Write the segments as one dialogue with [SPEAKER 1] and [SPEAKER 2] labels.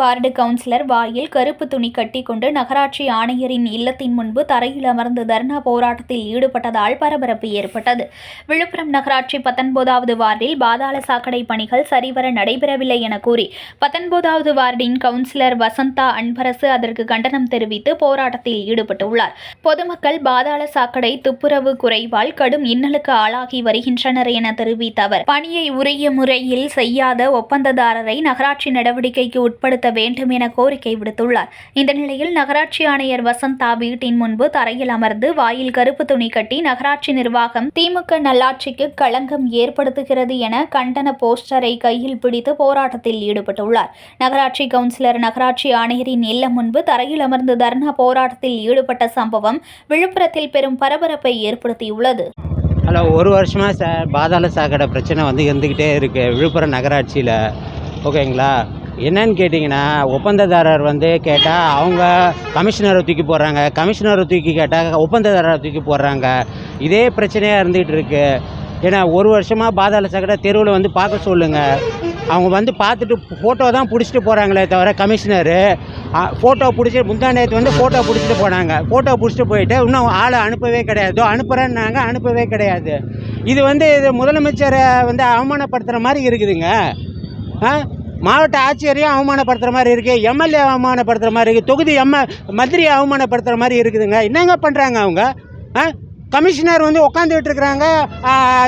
[SPEAKER 1] Ward councillor வாயில் கருப்பு துணி கட்டிக்கொண்டு நகராட்சி ஆணையரின் இல்லத்தின் முன்பு தரையில் அமர்ந்து தர்ணா போராட்டத்தில் ஈடுபட்டதால் பரபரப்பு ஏற்பட்டது. விழுப்புரம் நகராட்சி பத்தொன்பதாவது வார்டில் பாதாள சாக்கடை பணிகள் சரிவர நடைபெறவில்லை என கூறி பத்தொன்பதாவது வார்டின் கவுன்சிலர் வசந்தா அன்பரசு அதற்கு கண்டனம் தெரிவித்து போராட்டத்தில் ஈடுபட்டுள்ளார். பொதுமக்கள் பாதாள சாக்கடை துப்புரவு குறைவால் கடும் இன்னலுக்கு ஆளாகி வருகின்றனர் என தெரிவித்த அவர் பணியை உரிய முறையில் செய்யாத ஒப்பந்ததாரரை நகராட்சி நடவடிக்கைக்கு உட்படுத்த வேண்டும் என கோரிக்கை விடுத்துள்ளார். இந்த நிலையில் நகராட்சி ஆணையர் வசந்தா வீட்டின் முன்பு தரையில் அமர்ந்து வாயில் கருப்பு துணி கட்டி நகராட்சி நிர்வாகம் திமுக நல்லாட்சிக்கு களங்கம் ஏற்படுத்துகிறது என கண்டன போஸ்டரை கையில் பிடித்து போராட்டத்தில் ஈடுபட்டுள்ளார். நகராட்சி கவுன்சிலர் நகராட்சி ஆணையரின் இல்லம் முன்பு தரையில் அமர்ந்து தர்ணா போராட்டத்தில் ஈடுபட்ட சம்பவம் விழுப்புரத்தில் பெரும் பரபரப்பை ஏற்படுத்தியுள்ளது.
[SPEAKER 2] ஹலோ ஒரு வருஷமாக ச பாதாள சாக்கடை பிரச்சனை வந்து இருந்துக்கிட்டே இருக்குது விழுப்புரம் நகராட்சியில். ஓகேங்களா? என்னன்னு கேட்டிங்கன்னா ஒப்பந்ததாரர் வந்து கேட்டால் அவங்க கமிஷனரை தூக்கி போடுறாங்க. கமிஷனரை தூக்கி கேட்டால் ஒப்பந்ததாரரை தூக்கி போடுறாங்க. இதே பிரச்சனையாக இருந்துகிட்டு இருக்கு. ஏன்னா ஒரு வருஷமாக பாதாள சாக்கடை தெருவில் வந்து பார்க்க சொல்லுங்கள் அவங்க வந்து பார்த்துட்டு ஃபோட்டோ தான் பிடிச்சிட்டு போகிறாங்களே தவிர கமிஷனரு ஃபோட்டோ பிடிச்சி முந்தா நேற்று வந்து ஃபோட்டோ பிடிச்சிட்டு போனாங்க. ஃபோட்டோ பிடிச்சிட்டு போயிட்டு இன்னும் ஆளை அனுப்பவே கிடையாது. அனுப்புகிறேன்னாங்க அனுப்பவே கிடையாது. இது வந்து இது முதலமைச்சரை வந்து அவமானப்படுத்துகிற மாதிரி இருக்குதுங்க. ஆ? மாவட்ட ஆட்சியரையும் அவமானப்படுத்துகிற மாதிரி இருக்குது எம்எல்ஏ அவமானப்படுத்துகிற மாதிரி இருக்குது தொகுதி எம்ம மந்திரியை அவமானப்படுத்துகிற மாதிரி இருக்குதுங்க. என்னங்க பண்ணுறாங்க அவங்க? ஆ? கமிஷனர் வந்து உட்காந்துட்டு இருக்கிறாங்க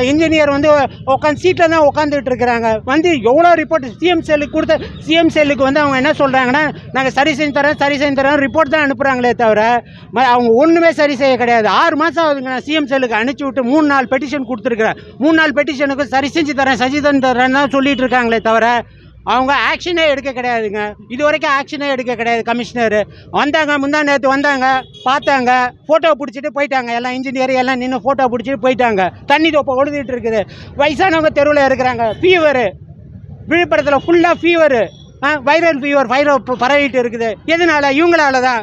[SPEAKER 2] இன்ஜினியர் வந்து உட்காந்து சீட்டில் தான் உட்காந்துட்டு இருக்கிறாங்க. வந்து எவ்வளோ ரிப்போர்ட் சிஎம் செல்லுக்கு கொடுத்த சிஎம் செல்லுக்கு வந்து அவங்க என்ன சொல்கிறாங்கன்னா நாங்கள் சரி செஞ்சு தரோம் சரி செஞ்சு தரோம் ரிப்போர்ட் தான் அனுப்புகிறாங்களே தவிர ம- அவங்க ஒன்றுமே சரி செய்ய கிடையாது. ஆறு மாதம் ஆகுதுங்க நான் சிஎம் செல்லுக்கு அனுப்பிச்சி விட்டு மூணு நாள் பெட்டிஷன் கொடுத்துருக்குறேன். மூணு நாள் பெட்டிஷனுக்கு சரி செஞ்சு தரேன் சரி செஞ்சு தரேன் தான் சொல்லிட்டு இருக்காங்களே தவிர அவங்க ஆக்ஷனே எடுக்க கிடையாதுங்க. இது வரைக்கும் ஆக்ஷனே எடுக்க கிடையாது கமிஷனர் வந்தாங்க முந்தா நேற்று வந்தாங்க பார்த்தாங்க ஃபோட்டோ பிடிச்சிட்டு போயிட்டாங்க. எல்லாம் இன்ஜினியர் எல்லாம் நின்று ஃபோட்டோ பிடிச்சிட்டு போயிட்டாங்க. தண்ணி தொப்பை ஒழுதுட்டு இருக்குது. வயசானவங்க தெருவில் இருக்கிறாங்க. ஃபீவரு விழுப்புரத்தில் ஃபுல்லாக ஃபீவரு வைரல் ஃபீவர் வைரல் பரவிட்டு இருக்குது. எதனால? இவங்களால தான்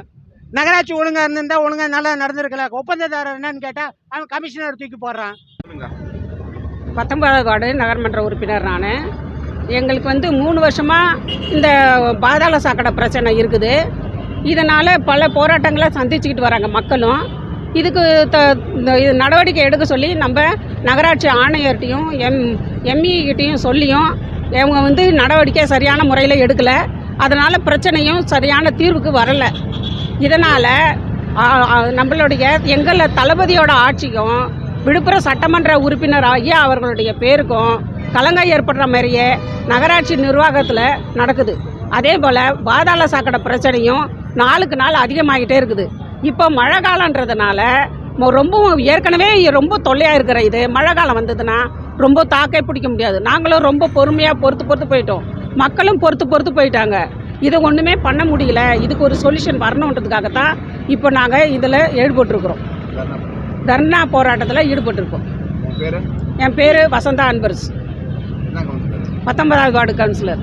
[SPEAKER 2] நகராட்சி ஒழுங்காக இருந்திருந்தால் ஒழுங்காக நல்லா நடந்திருக்கலாம் ஒப்பந்ததாரர் என்னன்னு கேட்டால் அவன் கமிஷனர் தூக்கி போடுறான்.
[SPEAKER 3] பத்தொன்பதாவது வார்டு நகர்மன்ற உறுப்பினர் நான். எங்களுக்கு வந்து மூணு வருஷமாக இந்த பாதாள சாக்கடை பிரச்சனை இருக்குது. இதனால் பல போராட்டங்களை சந்திச்சுக்கிட்டு வராங்க மக்களும். இதுக்கு த இந்த இது நடவடிக்கை எடுக்க சொல்லி நம்ம நகராட்சி ஆணையர்கிட்டையும் எம் எம்இகிட்டையும் சொல்லியும் இவங்க வந்து நடவடிக்கை சரியான முறையில் எடுக்கலை. அதனால் பிரச்சனையும் சரியான தீர்வுக்கு வரலை. இதனால் நம்மளுடைய எங்களை தளபதியோட ஆட்சிக்கும் விழுப்புரம் சட்டமன்ற உறுப்பினர் ஆகிய அவர்களுடைய பேருக்கும் கலங்காய் ஏற்படுற மாதிரியே நகராட்சி நிர்வாகத்தில் நடக்குது. அதே போல் பாதாள சாக்கடை பிரச்சனையும் நாளுக்கு நாள் அதிகமாகிட்டே இருக்குது. இப்போ மழை காலன்றதுனால மொ- ரொம்ப ஏற்கனவே ரொம்ப தொல்லையாக இருக்கிற இது மழை காலம் வந்ததுன்னா ரொம்ப தாக்கே பிடிக்க முடியாது. நாங்களும் ரொம்ப பொறுமையாக பொறுத்து பொறுத்து போயிட்டோம். மக்களும் பொறுத்து பொறுத்து போயிட்டாங்க. இதை ஒன்றுமே பண்ண முடியல. இதுக்கு ஒரு சொல்யூஷன் வரணுன்றதுக்காகத்தான் இப்போ நாங்கள் இதில் ஈடுபட்டிருக்கிறோம். தர்ணா போராட்டத்தில் ஈடுபட்டிருக்கோம். என் பேர் வசந்தா அன்பரஸ் பத்தொன்பதாவது வார்டு கவுன்சிலர்